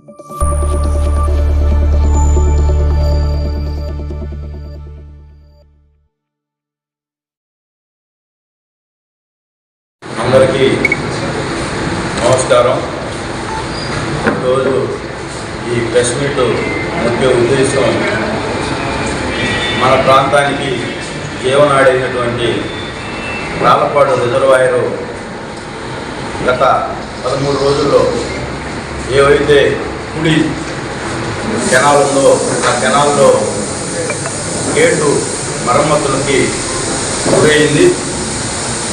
అందరికీ నమస్కారం. ఈరోజు ఈ ప్రెస్ మీట్ ముఖ్య ఉద్దేశం మన ప్రాంతానికి జీవనాడైనటువంటి రాళ్ళపాడు రిజర్వాయరు గత పదమూడు రోజుల్లో ఏవైతే కుడి కెనాల్లో ఆ కెనాల్లో గేటు మరమ్మతులకి గురైంది.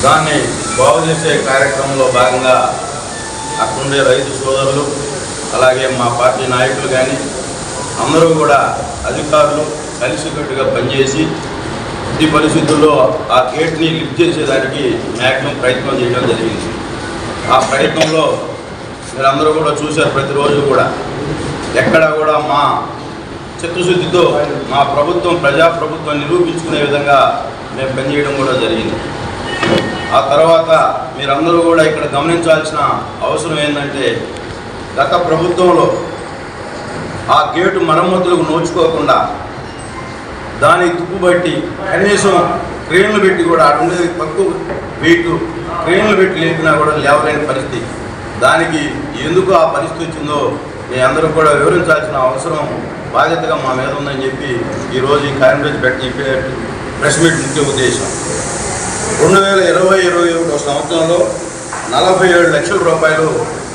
దాన్ని బాగు చేసే కార్యక్రమంలో భాగంగా అక్కడుండే రైతు సోదరులు అలాగే మా పార్టీ నాయకులు కానీ అందరూ కూడా అధికారులు కలిసికట్టుగా పనిచేసి ఈ పరిస్థితుల్లో ఆ గేట్ని లిఫ్ట్ చేసేదానికి మ్యాక్సిమం ప్రయత్నం చేయడం జరిగింది. ఆ ప్రయత్నంలో మీరందరూ కూడా చూశారు ప్రతిరోజు కూడా. ఎక్కడ కూడా మా చిత్తశుద్ధితో మా ప్రభుత్వం ప్రజాప్రభుత్వం నిరూపించుకునే విధంగా మేము పనిచేయడం కూడా జరిగింది. ఆ తర్వాత మీరందరూ కూడా ఇక్కడ గమనించాల్సిన అవసరం ఏంటంటే గత ప్రభుత్వంలో ఆ గేటు మరమ్మతులకు నోచుకోకుండా దాని తుప్పుబట్టి కనీసం క్రేన్లు పెట్టి కూడా అటు తక్కువ వెయిట్ క్రేన్లు పెట్టి లేపినా కూడా లేవలేని పరిస్థితి. దానికి ఎందుకు ఆ పరిస్థితి వచ్చిందో మీ అందరూ కూడా వివరించాల్సిన అవసరం బాధ్యతగా మా మీద ఉందని చెప్పి ఈరోజు ఈ కార్యక్రమం పెట్టి ప్రెస్ మీట్ ముఖ్య ఉద్దేశం. రెండు వేల ఇరవై ఇరవై ఒకటో సంవత్సరంలో నలభై ఏడు లక్షల రూపాయలు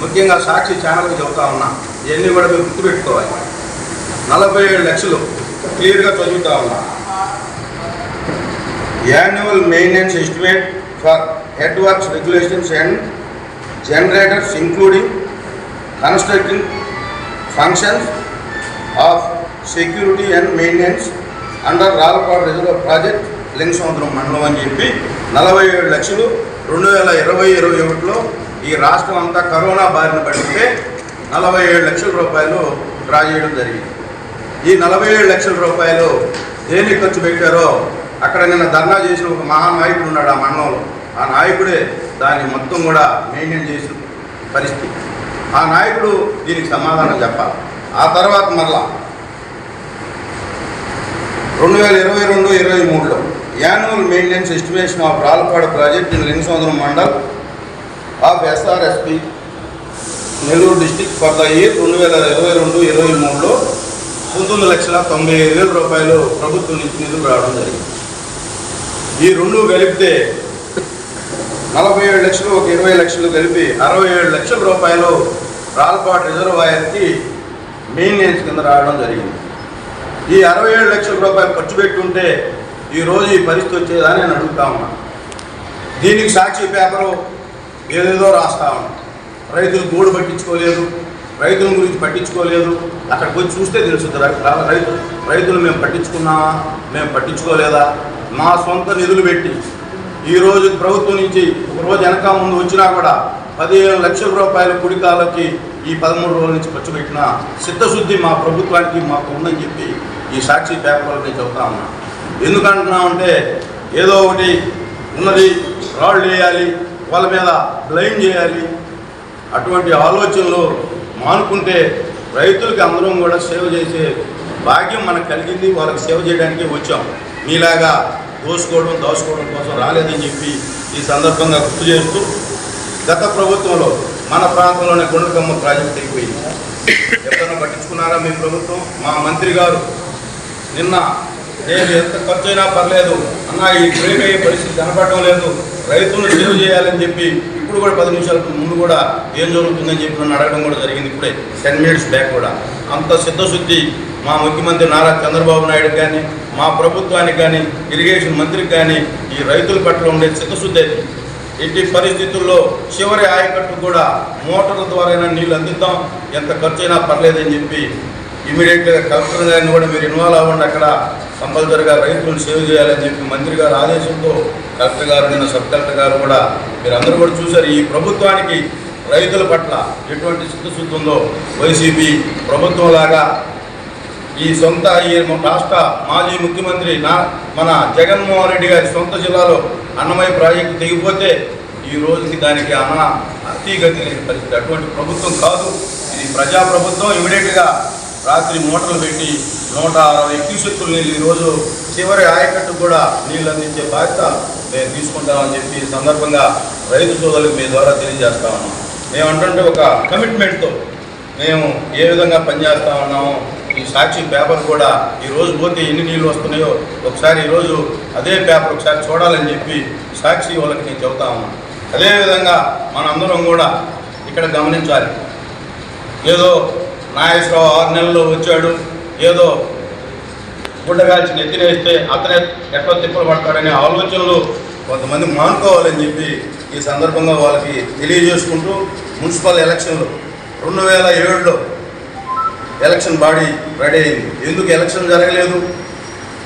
ముఖ్యంగా సాక్షి ఛానల్కి చెబుతా ఉన్నా ఇవన్నీ కూడా మీరు గుర్తుపెట్టుకోవాలి. నలభై ఏడు లక్షలు క్లియర్గా చదువుతా ఉన్నా. Annual maintenance estimate for head works regulations and generators including constructing functions of security and maintenance under Ralapadu reserve project Lingasamudram మండలం అని చెప్పి నలభై ఏడు లక్షలు రెండు వేల ఇరవై ఇరవై ఒకటిలో ఈ రాష్ట్రం అంతా కరోనా బారిన పడితే నలభై ఏడు లక్షల రూపాయలు డ్రా చేయడం జరిగింది. ఈ నలభై ఏడు లక్షల రూపాయలు దేనికి ఖర్చు పెట్టారో అక్కడ నిన్న ధర్నా చేసిన ఒక మహానాయకుడు ఉన్నాడు ఆ మండలంలో. ఆ నాయకుడే దాన్ని మొత్తం కూడా మెయింటైన్ చేసిన పరిస్థితి. ఆ నాయకుడు దీనికి సమాధానం చెప్పాలి. ఆ తర్వాత మరలా రెండు వేల ఇరవై రెండు ఇరవై మూడులో annual maintenance estimation of Ralapadu project in Lingasamudram mandal of SRSP Nellore district for the year రెండు వేల ఇరవై రెండు ఇరవై మూడులో పంతొమ్మిది లక్షల తొంభై ఐదు వేల రూపాయలు ప్రభుత్వం నుంచి నిధులు రావడం జరిగింది. ఈ రెండు కలిపితే నలభై ఏడు లక్షలు ఒక ఇరవై లక్షలు కలిపి అరవై ఏడు లక్షల రూపాయలు రాల్పాడు రిజర్వాయర్కి మెయింటెనెన్స్ కింద రావడం జరిగింది. ఈ అరవై ఏడు లక్షల రూపాయలు ఖర్చు పెట్టుంటే ఈరోజు ఈ పరిస్థితి వచ్చేదని నేను అడుగుతా ఉన్నాను దీనికి సాక్షి పేపరు ఏదేదో రాస్తా ఉన్నాను రైతులు గూడు పట్టించుకోలేదు రైతుల గురించి పట్టించుకోలేదు. అక్కడికి వచ్చి చూస్తే తెలుస్తుంది రైతు రైతులు మేము పట్టించుకున్నామా మేము పట్టించుకోలేదా? మా సొంత నిధులు పెట్టి ఈ రోజు ప్రభుత్వం నుంచి ఒక రోజు వెనక ముందు వచ్చినా కూడా పదిహేను లక్షల రూపాయల కుడికాలకి ఈ పదమూడు రోజుల నుంచి ఖర్చు పెట్టిన చిత్తశుద్ధి మా ప్రభుత్వానికి మాకు ఉందని చెప్పి ఈ సాక్షి పేపర్లో నేను చెబుతా ఉన్నా. ఎందుకంటున్నామంటే ఏదో ఒకటి ఉన్నది రాళ్ళు వేయాలి వాళ్ళ మీద బ్లైమ్ చేయాలి. అటువంటి ఆలోచనలు మానుకుంటే రైతులకి అందరం కూడా సేవ చేసే భాగ్యం మనకు కలిగింది వాళ్ళకి సేవ చేయడానికి వచ్చాం. మీలాగా దోసుకోవడం దోసుకోవడం కోసం రాలేదని చెప్పి ఈ సందర్భంగా గుర్తు చేస్తూ గత ప్రభుత్వంలో మన ప్రాంతంలోనే గుండ్రకమ్మ ప్రాజెక్ట్ అయిపోయింది. ఎవరైనా పట్టించుకున్నారా మీ ప్రభుత్వం? మా మంత్రి గారు నిన్న నేను ఎంత ఖర్చు అయినా పర్లేదు అన్న ఈ బ్రేక్ అయ్యే పరిస్థితి కనపడటం లేదు రైతులను సేవ్ చేయాలని చెప్పి ఇప్పుడు కూడా పది నిమిషాల ముందు కూడా ఏం జరుగుతుందని చెప్పి నన్ను అడగడం కూడా జరిగింది ఇప్పుడే. టెన్ మినిట్స్ బ్యాక్ కూడా. అంత సిద్ధశుద్ధి మా ముఖ్యమంత్రి నారా చంద్రబాబు నాయుడు కానీ మా ప్రభుత్వానికి కానీ ఇరిగేషన్ మంత్రికి కానీ ఈ రైతుల పట్ల ఉండే చిత్తశుద్ధి ఇట్టి పరిస్థితుల్లో చివరి ఆయకట్టు కూడా మోటార్ల ద్వారా నీళ్ళు అందిద్దాం. ఎంత ఖర్చు అయినా పర్లేదని చెప్పి ఇమీడియట్గా కలెక్టర్ గారిని కూడా మీరు ఇన్వాల్వ్ అవ్వండి అక్కడ. కంపల్సరిగా రైతులను సేవ్ చేయాలని చెప్పి మంత్రి గారు ఆదేశంతో కలెక్టర్ గారు నిన్న సబ్ కలెక్టర్ గారు కూడా మీరు అందరూ కూడా చూశారు. ఈ ప్రభుత్వానికి రైతుల పట్ల ఎటువంటి చిత్తశుద్ధి ఉందో వైసీపీ ప్రభుత్వం లాగా ఈ సొంత ఈ రాష్ట్ర మాజీ ముఖ్యమంత్రి నా మన జగన్మోహన్ రెడ్డి గారి సొంత జిల్లాలో అన్నమయ్య ప్రాజెక్టు దిగిపోతే ఈ రోజుకి దానికి అన్న అతీగతి లేని పరిస్థితి. అటువంటి ప్రభుత్వం కాదు. ఇది ప్రజాప్రభుత్వం. ఇమీడియట్గా రాత్రి మోటార్లు పెట్టి నూట అరవై క్యూసెక్కుల నీళ్ళు ఈరోజు చివరి ఆయకట్టు కూడా నీళ్ళు అందించే బాధ్యత మేము తీసుకుంటామని చెప్పి సందర్భంగా రైతు సోదరులకు మీ ద్వారా తెలియజేస్తా ఉన్నాం మేము అంటుంటే ఒక కమిట్మెంట్తో మేము ఏ విధంగా పనిచేస్తా ఉన్నామో ఈ సాక్షి పేపర్ కూడా ఈ రోజు పోతే ఎన్ని నీళ్ళు వస్తున్నాయో ఒకసారి ఈరోజు అదే పేపర్ ఒకసారి చూడాలని చెప్పి సాక్షి వాళ్ళకి నేను చెబుతా ఉన్నాను అదేవిధంగా మనందరం కూడా ఇక్కడ గమనించాలి. ఏదో నాగేశ్వరరావు ఆరు నెలల్లో వచ్చాడు ఏదో గుడ్డగాల్చి నెత్తినేస్తే అతనే ఎట్లా తిప్పలు పడతాడనే ఆలోచనలు కొంతమంది మానుకోవాలని చెప్పి ఈ సందర్భంగా వాళ్ళకి తెలియజేసుకుంటూ మున్సిపల్ ఎలక్షన్లు రెండు వేల ఏడులో ఎలక్షన్ బాడీ రెడీ అయింది. ఎందుకు ఎలక్షన్ జరగలేదు?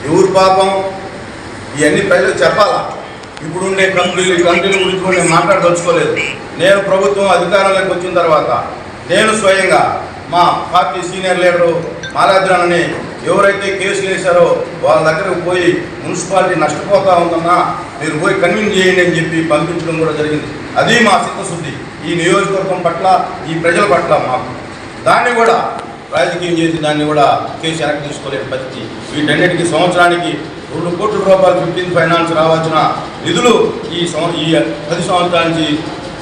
ఎవరు పాపం? ఇవన్నీ ప్రజలు చెప్పాలా? ఇప్పుడుండే కంపెనీలు ఈ కంపెనీల గురించి కూడా నేను మాట్లాడదలుచుకోలేదు. నేను ప్రభుత్వం అధికారంలోకి వచ్చిన తర్వాత నేను స్వయంగా మా పార్టీ సీనియర్ లీడరు మాలాద్రానని ఎవరైతే కేసులు వేశారో వాళ్ళ దగ్గరకు పోయి మున్సిపాలిటీ నష్టపోతా ఉందన్నా మీరు పోయి కన్విన్స్ చేయండి అని చెప్పి పంపించడం కూడా జరిగింది. అది మా చిత్తశుద్ధి. ఈ నియోజకవర్గం పట్ల ఈ ప్రజల పట్ల మాకు. దాన్ని కూడా రాజకీయం చేసి దాన్ని కూడా కేసు వెనక్కి తీసుకోలేని పరిస్థితి. వీటన్నిటికీ సంవత్సరానికి రెండు కోట్ల రూపాయలు ఫిఫ్టీన్ ఫైనాన్స్ రావాల్సిన నిధులు ఈ సంవ ఈ పది సంవత్సరానికి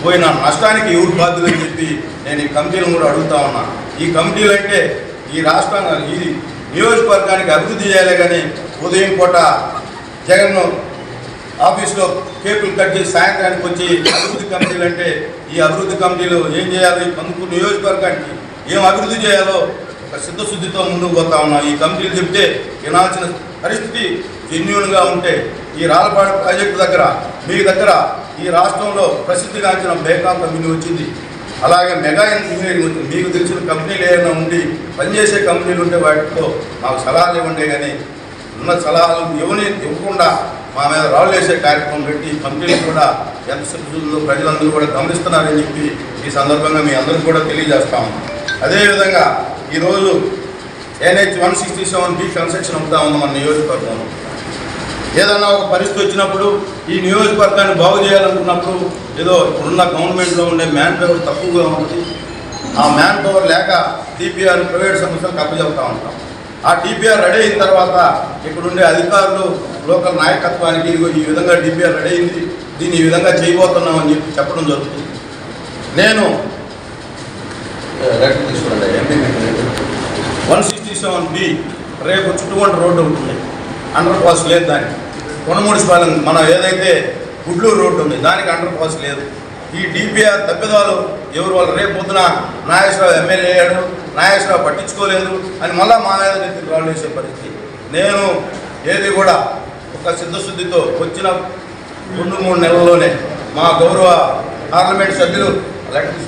పోయిన నష్టానికి ఎవరు బాధ్యులు అని చెప్పి నేను ఈ కమిటీలను కూడా అడుగుతా ఉన్నా. ఈ కమిటీలు అంటే ఈ రాష్ట్రాన్ని ఈ నియోజకవర్గానికి అభివృద్ధి చేయాలి కానీ ఉదయం పూట జగన్ ఆఫీస్లో కేకులు కట్టి సాయంత్రానికి వచ్చి అభివృద్ధి కమిటీలు అంటే ఈ అభివృద్ధి కమిటీలు ఏం చేయాలి? కందుకూరు నియోజకవర్గానికి ఏం అభివృద్ధి చేయాలో ఒక సిద్ధశుద్ధితో ముందుకు పోతా ఉన్నాం. ఈ కమిటీలు చెప్తే వినాల్సిన పరిస్థితి జెన్యున్గా ఉంటే ఈ రాలపాడు ప్రాజెక్టు దగ్గర మీ దగ్గర ఈ రాష్ట్రంలో ప్రసిద్ధిగాంచిన బేకాం కంపెనీ వచ్చింది. అలాగే మెగా ఇంజనీరింగ్ వచ్చింది. మీకు తెలిసిన కంపెనీలు ఏమైనా ఉండి పనిచేసే కంపెనీలు ఉంటే వాటితో మాకు సలహాలు ఇవ్వండి కానీ ఉన్న సలహాలు ఎవరిని ఇవ్వకుండా మా మీద రాళ్ళు వేసే కార్యక్రమం పెట్టి కంపెనీలు కూడా ఎంత సిద్ధుందో ప్రజలందరూ కూడా గమనిస్తున్నారని చెప్పి ఈ సందర్భంగా మీ అందరికీ కూడా తెలియజేస్తాము అదేవిధంగా ఈరోజు NH one sixty seven B construction అవుతా ఉంది మన నియోజకవర్గంలో. ఏదన్నా ఒక పరిస్థితి వచ్చినప్పుడు ఈ నియోజకవర్గాన్ని బాగు చేయాలనుకున్నప్పుడు ఏదో ఇప్పుడున్న గవర్నమెంట్లో ఉండే మ్యాన్ పవర్ తక్కువగా ఉంటుంది ఆ మ్యాన్ పవర్ లేక టీపీఆర్ ప్రైవేట్ సంస్థలకు అప్పచెప్తా ఉంటాం. ఆ టీపీఆర్ రెడీ అయిన తర్వాత ఇక్కడుండే అధికారులు లోకల్ నాయకత్వానికి ఈ విధంగా టీపీఆర్ రెడీ అయింది దీన్ని ఈ విధంగా చేయబోతున్నామని చెప్పి చెప్పడం జరుగుతుంది. నేను వన్ సిక్స్టీ సెవెన్ బి రేపు చుట్టుకొండ రోడ్డు ఉంటుంది. అండర్ పాస్ లేదు దానికి. కొనమూడిపాలెం మనం ఏదైతే గుడ్లూరు రోడ్డు ఉంది దానికి అండర్ పాస్ లేదు. ఈ డిపిఆర్ తప్పిదాలు ఎవరు వాళ్ళు? రేపు పొద్దున నాగేశ్వరరావు ఎమ్మెల్యే అయ్యాడు. నాగేశ్వరరావు పట్టించుకోలేదు అని మళ్ళా మా మీద నెత్తికి రాళ్ళు వేసే పరిస్థితి. నేను ఏది కూడా ఒక సిద్ధశుద్ధితో వచ్చిన రెండు మూడు నెలల్లోనే మా గౌరవ పార్లమెంట్ సభ్యులు లెటర్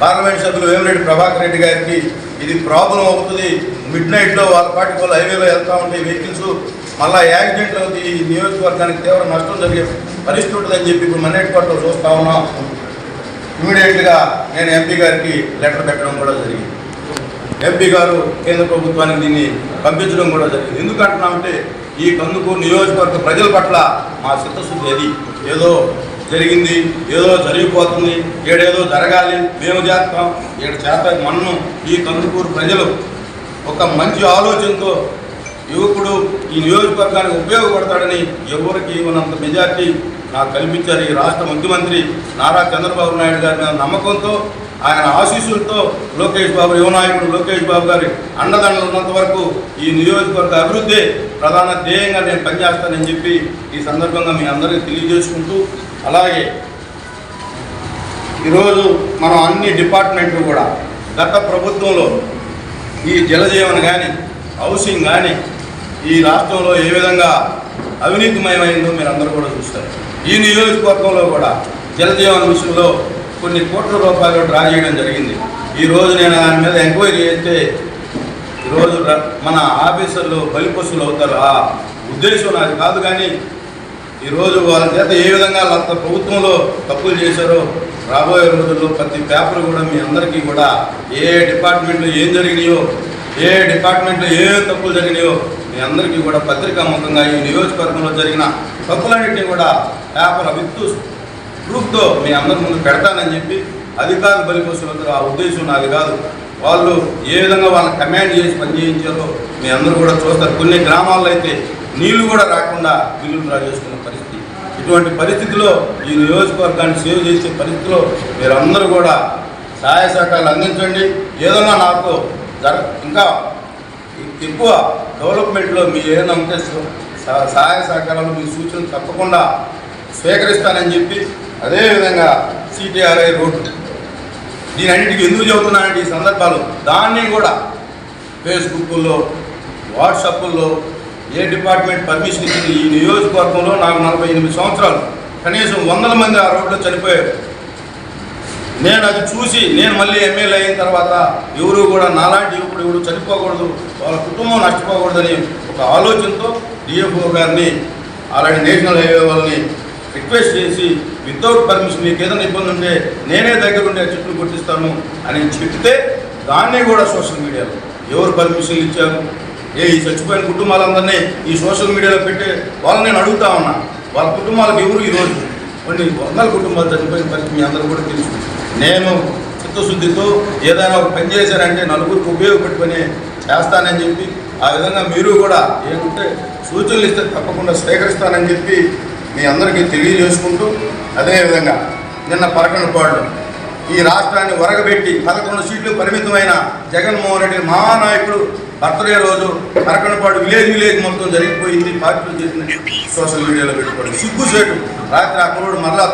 పార్లమెంట్ సభ్యులు వేమిరెడ్డి ప్రభాకర్ రెడ్డి గారికి ఇది ప్రాబ్లం అవుతుంది. మిడ్ నైట్లో వాళ్ళ పాటి వాళ్ళు హైవేలో వెళ్తూ ఉంటాయి వెహికల్స్ మళ్ళీ యాక్సిడెంట్ అవుతుంది ఈ నియోజకవర్గానికి తీవ్ర నష్టం జరిగే పరిస్థితి ఉంటుందని చెప్పి ఇప్పుడు మన్నెట్ కోటలో చూస్తా ఉన్నాం. ఇమీడియట్గా నేను ఎంపీ గారికి లెటర్ పెట్టడం కూడా జరిగింది. ఎంపీ గారు కేంద్ర ప్రభుత్వానికి దీన్ని పంపించడం కూడా జరిగింది. ఎందుకంటున్నామంటే ఈ కందుకు నియోజకవర్గ ప్రజల పట్ల మా చిత్తశుద్ధి అది. ఏదో జరిగింది. ఏదో జరిగిపోతుంది. ఏడేదో జరగాలి. మేము చేస్తాం. ఏడు చేత మన్ను ఈ కందుకూరు ప్రజలు ఒక మంచి ఆలోచనతో యువకుడు ఈ నియోజకవర్గానికి ఉపయోగపడతాడని ఎవరికి ఇవ్వనంత మెజార్టీ నాకు కల్పించారు ఈ రాష్ట్ర ముఖ్యమంత్రి నారా చంద్రబాబు నాయుడు గారి మీద నమ్మకంతో ఆయన ఆశీస్సులతో లోకేష్ బాబు యువనాయకుడు లోకేష్ బాబు గారి అండదండలు ఉన్నంత వరకు ఈ నియోజకవర్గ అభివృద్ధి ప్రధాన ధ్యేయంగా నేను పనిచేస్తానని చెప్పి ఈ సందర్భంగా మీ అందరికీ తెలియజేసుకుంటూ అలాగే ఈరోజు మనం అన్ని డిపార్ట్మెంట్లు కూడా గత ప్రభుత్వంలో ఈ జలజీవన్ కానీ హౌసింగ్ కానీ ఈ రాష్ట్రంలో ఏ విధంగా అవినీతిమయమైందో మీరు అందరూ కూడా చూస్తారు. ఈ నియోజకవర్గంలో కూడా జలజీవన్ విషయంలో కొన్ని కోట్ల రూపాయలు డ్రా చేయడం జరిగింది. ఈరోజు నేను దాని మీద ఎంక్వైరీ చేస్తే ఈరోజు ర- మన ఆఫీసర్లు బలిపశువులు అవుతారు. ఆ ఉద్దేశం నాది కాదు కానీ ఈరోజు వాళ్ళ చేత ఏ విధంగా అంత ప్రభుత్వంలో తప్పులు చేశారో రాబోయే రోజుల్లో ప్రతి పేపర్ కూడా మీ అందరికీ కూడా ఏ డిపార్ట్మెంట్లో ఏం జరిగినాయో ఏ డిపార్ట్మెంట్లో ఏ తప్పులు జరిగినాయో మీ అందరికీ కూడా పత్రికాముఖంగా ఈ నియోజకవర్గంలో జరిగిన తప్పులన్నింటినీ కూడా పేపర్ విత్తు ప్రూఫ్తో మీ అందరి ముందు పెడతానని చెప్పి అధికారులు బలిపోతున్నారు ఆ ఉద్దేశం నాది కాదు. వాళ్ళు ఏ విధంగా వాళ్ళని కమాండ్ చేసి పనిచేయించారో మీ అందరూ కూడా చూస్తారు. కొన్ని గ్రామాల్లో అయితే నీళ్ళు కూడా రాకుండా బిల్లులు డ్రా చేసుకున్నారు. ఇటువంటి పరిస్థితిలో ఈ నియోజకవర్గాన్ని సేవ్ చేసే పరిస్థితిలో మీరందరూ కూడా సహాయ సహకారాలు అందించండి. ఏదన్నా నాకు జర ఇంకా ఎక్కువ డెవలప్మెంట్లో మీ ఏదైనా ఉంటే సహ- సహాయ సహకారాలు మీ సూచనలు తప్పకుండా స్వీకరిస్తానని చెప్పి అదేవిధంగా సిటీఆర్ఐ రోడ్డు. దీని అన్నిటికీ ఎందుకు చెబుతున్నానంటే ఈ సందర్భాలు దాన్ని కూడా ఫేస్బుక్లో వాట్సాప్లో ఏ డిపార్ట్మెంట్ పర్మిషన్ ఇచ్చింది? ఈ నియోజకవర్గంలో నాకు నలభై ఎనిమిది సంవత్సరాలు. కనీసం వందల మంది ఆ రోడ్లో చనిపోయారు. నేను అది చూసి నేను మళ్ళీ ఎమ్మెల్యే అయిన తర్వాత ఎవరు కూడా నాలాంటి యువకుడు ఎవరు చనిపోకూడదు వాళ్ళ కుటుంబం నష్టపోకూడదని ఒక ఆలోచనతో డిఎఫ్ఓ గారిని అలాంటి నేషనల్ హైవే వాళ్ళని రిక్వెస్ట్ చేసి వితౌట్ పర్మిషన్ మీకు ఏదైనా ఇబ్బంది ఉంటే నేనే దగ్గర ఉండే చెట్లు కొట్టిస్తాను అని చెప్తే దాన్ని కూడా సోషల్ మీడియాలో ఎవరు పర్మిషన్ ఇచ్చారు? ఏ ఈ చచ్చిపోయిన కుటుంబాలందరినీ ఈ సోషల్ మీడియాలో పెట్టే వాళ్ళని నేను అడుగుతా ఉన్నా. వాళ్ళ కుటుంబాలకు ఎవరు ఈరోజు కొన్ని వందల కుటుంబాలు చనిపోయిన పరిస్థితి మీ అందరూ కూడా తెలుసు. నేను చిత్తశుద్ధితో ఏదైనా ఒక పని చేశారంటే నలుగురికి ఉపయోగపడి చేస్తానని చెప్పి ఆ విధంగా మీరు కూడా ఏమంటే సూచనలు ఇస్తే తప్పకుండా స్వీకరిస్తానని చెప్పి మీ అందరికీ తెలియజేసుకుంటూ అదేవిధంగా నిన్న పరకనపాడు ఈ రాష్ట్రాన్ని వరగబెట్టి పదకొండు సీట్లు పరిమితమైన జగన్మోహన్ రెడ్డి మహానాయకుడు బర్త్డే రోజు కరకనపాడు విలేజ్ విలేజ్ మొత్తం జరిగిపోయింది పార్టీలు చేసిన సోషల్ మీడియాలో పెట్టుకోవడం సిగ్గుసేటు రాత్రి ఆ కురుడు మరలా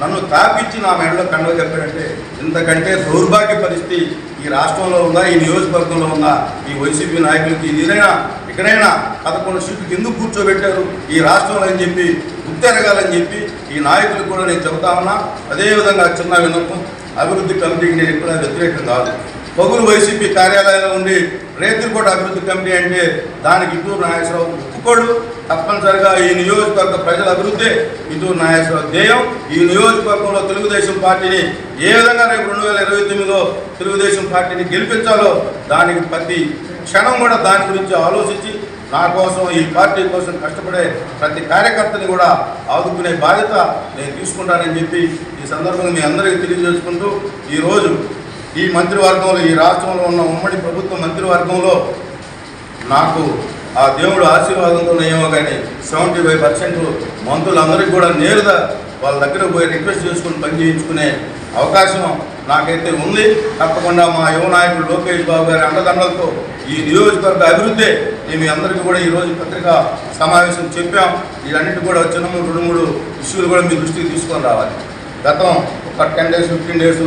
నన్ను తాపించి నా మెడలో కండవ చెప్పాడంటే ఇంతకంటే దౌర్భాగ్య పరిస్థితి ఈ రాష్ట్రంలో ఉందా ఈ నియోజకవర్గంలో ఉందా? ఈ వైసీపీ నాయకులకి ఇదైనా ఇక్కడైనా పదకొండు సీట్లకు ఎందుకు కూర్చోబెట్టారు? ఈ రాష్ట్రంలో అని చెప్పి గుర్తెరగాలని చెప్పి ఈ నాయకులు కూడా నేను చెబుతా ఉన్నా. అదేవిధంగా చిన్న విన్నపం అభివృద్ధి కమిటీకి నేను ఎక్కడ వ్యతిరేకం కాదు. పొగులు వైసీపీ కార్యాలయంలో ఉండి రేతిరికోట అభివృద్ధి కమిటీ అంటే దానికి ఇటూరు నాగేశ్వరరావు ఒప్పుకోడు తప్పనిసరిగా ఈ నియోజకవర్గ ప్రజల అభివృద్ధి ఇటూరు నాగేశ్వరరావు ధ్యేయం. ఈ నియోజకవర్గంలో తెలుగుదేశం పార్టీని ఏ విధంగా రేపు రెండు వేల ఇరవై తొమ్మిదిలో తెలుగుదేశం పార్టీని గెలిపించాలో దానికి ప్రతి క్షణం కూడా దాని గురించి ఆలోచించి నా కోసం ఈ పార్టీ కోసం కష్టపడే ప్రతి కార్యకర్తని కూడా ఆదుకునే బాధ్యత నేను తీసుకుంటానని చెప్పి ఈ సందర్భంగా మీ అందరికీ తెలియజేసుకుంటూ ఈరోజు ఈ మంత్రివర్గంలో ఈ రాష్ట్రంలో ఉన్న ఉమ్మడి ప్రభుత్వ మంత్రివర్గంలో నాకు ఆ దేవుడు ఆశీర్వాదంతో ఏమో కానీ సెవెంటీ ఫైవ్ పర్సెంట్ మంత్రులందరికీ కూడా నేరుగా వాళ్ళ దగ్గర పోయి రిక్వెస్ట్ చేసుకుని పని చేయించుకునే అవకాశం నాకైతే ఉంది. తప్పకుండా మా యువ నాయకుడు లోకేష్ బాబు గారి అండదండలతో ఈ నియోజకవర్గ అభివృద్ధి మేము అందరికీ కూడా ఈరోజు పత్రికా సమావేశం చెప్పాం. వీటన్నిటి కూడా చిన్న మూడు రెండు మూడు ఇష్యూలు కూడా మీ దృష్టికి తీసుకొని రావాలి. గతం ఒక టెన్ డేస్ ఫిఫ్టీన్ డేస్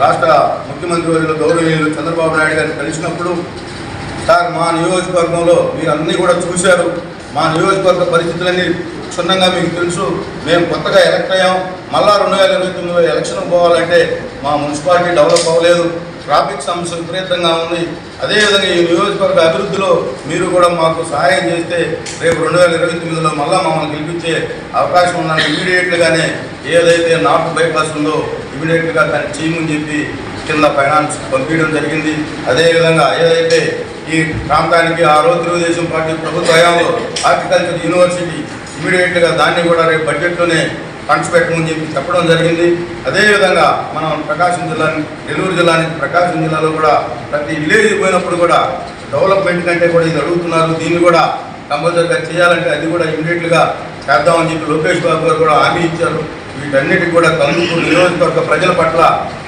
రాష్ట్ర ముఖ్యమంత్రి వర్యులు గౌరవీయులు చంద్రబాబు నాయుడు గారిని కలిసినప్పుడు సార్ మా నియోజకవర్గంలో మీరు అన్నీ కూడా చూశారు. మా నియోజకవర్గ పరిస్థితులన్నీ క్షుణ్ణంగా మీకు తెలుసు. మేము కొత్తగా ఎలక్ట్ అయ్యాం. మళ్ళా రెండు వేల ఇరవై తొమ్మిదిలో ఎలక్షన్ పోవాలంటే మా మున్సిపాలిటీ డెవలప్ అవ్వలేదు. ట్రాఫిక్ సమస్య విపరీతంగా ఉంది అదేవిధంగా ఈ నియోజకవర్గ అభివృద్ధిలో మీరు కూడా మాకు సహాయం చేస్తే రేపు రెండు వేల ఇరవై తొమ్మిదిలో మళ్ళీ మమ్మల్ని గెలిపించే అవకాశం ఉందని ఇమీడియట్గానే ఏదైతే నార్త్ బైపాస్ ఉందో ఇమీడియట్గా దాన్ని చేయమని చెప్పి కింద ఫైనాన్స్ పంపించడం జరిగింది. అదేవిధంగా ఏదైతే ఈ ప్రాంతానికి ఆ రోజు తెలుగుదేశం పార్టీ ప్రభుత్వ హయాంలో హార్టికల్చర్ యూనివర్సిటీ ఇమీడియట్గా దాన్ని కూడా రేపు బడ్జెట్లోనే పంచిపెట్టమని చెప్పి చెప్పడం జరిగింది. అదేవిధంగా మనం ప్రకాశం జిల్లా నెల్లూరు జిల్లా నుంచి ప్రకాశం జిల్లాలో కూడా ప్రతి విలేజ్ పోయినప్పుడు కూడా డెవలప్మెంట్ కంటే కూడా ఇది అడుగుతున్నారు. దీన్ని కూడా కంపల్సరీగా చేయాలంటే అది కూడా ఇమీడియట్గా చేద్దామని చెప్పి లోకేష్ బాబు గారు కూడా హామీ ఇచ్చారు. వీటన్నిటికి కూడా కందుకు నియోజకవర్గ ప్రజల పట్ల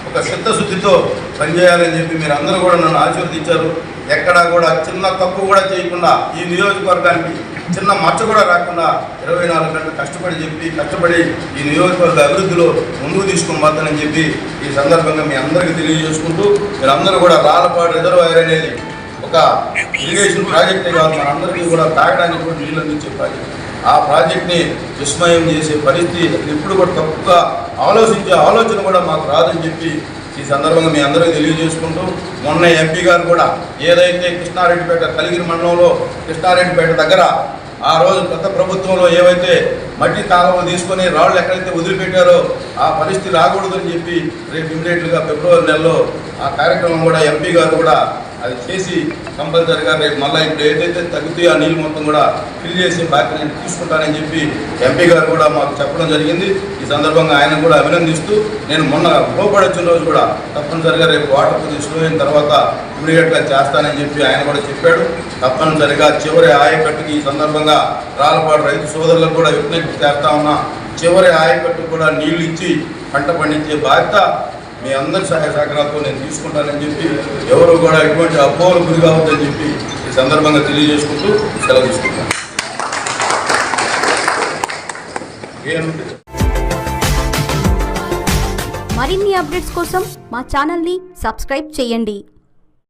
ఒక చిత్తశుద్ధితో పనిచేయాలని చెప్పి మీరు అందరూ కూడా నన్ను ఆశీర్వదించారు. ఎక్కడా కూడా చిన్న తప్పు కూడా చేయకుండా ఈ నియోజకవర్గానికి చిన్న మచ్చ కూడా రాకుండా ఇరవై నాలుగు గంటలు కష్టపడి చెప్పి కష్టపడి ఈ నియోజకవర్గ అభివృద్ధిలో ముందుకు తీసుకుని చెప్పి ఈ సందర్భంగా మీ అందరికీ తెలియజేసుకుంటూ మీరందరూ కూడా రాళ్ళపాడు రిజర్వాయర్ అనేది ఒక ఇరిగేషన్ ప్రాజెక్టే కాదు మనందరికీ కూడా తాగడానికి కూడా నీళ్ళు అందించే ప్రాజెక్ట్ ఆ ప్రాజెక్ట్ని విస్మయం చేసే పరిస్థితి ఎప్పుడు కూడా తప్పుగా ఆలోచించే ఆలోచన కూడా మాకు రాదని చెప్పి ఈ సందర్భంగా మీ అందరికీ తెలియజేసుకుంటూ మొన్న ఎంపీ గారు కూడా ఏదైతే కృష్ణారెడ్డిపేట కలిగిరి మండలంలో కృష్ణారెడ్డిపేట దగ్గర ఆ రోజు గత ప్రభుత్వంలో ఏవైతే మట్టి కాలువలు తీసుకొని రాళ్ళు ఎక్కడైతే వదిలిపెట్టారో ఆ పరిస్థితి రాకూడదని చెప్పి రేపు ఇమీడియట్గా ఫిబ్రవరి నెలలో ఆ కార్యక్రమం కూడా ఎంపీ గారు కూడా అది చేసి కంపల్సరిగా రేపు మళ్ళీ ఇప్పుడు ఏదైతే తగ్గితే ఆ నీళ్ళు మొత్తం కూడా ఫిల్ చేసి బ్యాక్ నేను తీసుకుంటానని చెప్పి ఎంపీ గారు కూడా మాకు చెప్పడం జరిగింది. ఈ సందర్భంగా ఆయన కూడా అభినందిస్తూ నేను మొన్న లోపడొచ్చిన రోజు కూడా తప్పనిసరిగా రేపు వాటర్ పొజిషన్ అయిన తర్వాత ఇమీడియట్గా చేస్తానని చెప్పి ఆయన కూడా చెప్పాడు. తప్పనిసరిగా చివరి ఆయకట్టుకి ఈ సందర్భంగా రాళ్ళపాడు రైతు సోదరులకు కూడా విజ్ఞప్తి చేస్తా ఉన్నా చివరి ఆయకట్టు కూడా నీళ్ళు ఇచ్చి పంట పండించే బాధ్యత మీ అందరి సహాయ సహకారాలతో నేను తీసుకుంటానని చెప్పి ఎవరు కూడా ఎటువంటి అపోహలు గురి కావద్దని చెప్పి ఈ సందర్భంగా తెలియజేసుకుంటూ సెలవు తీసుకుంటాను మరిన్ని అప్డేట్స్ కోసం మా ఛానల్ని సబ్స్క్రైబ్ చేయండి.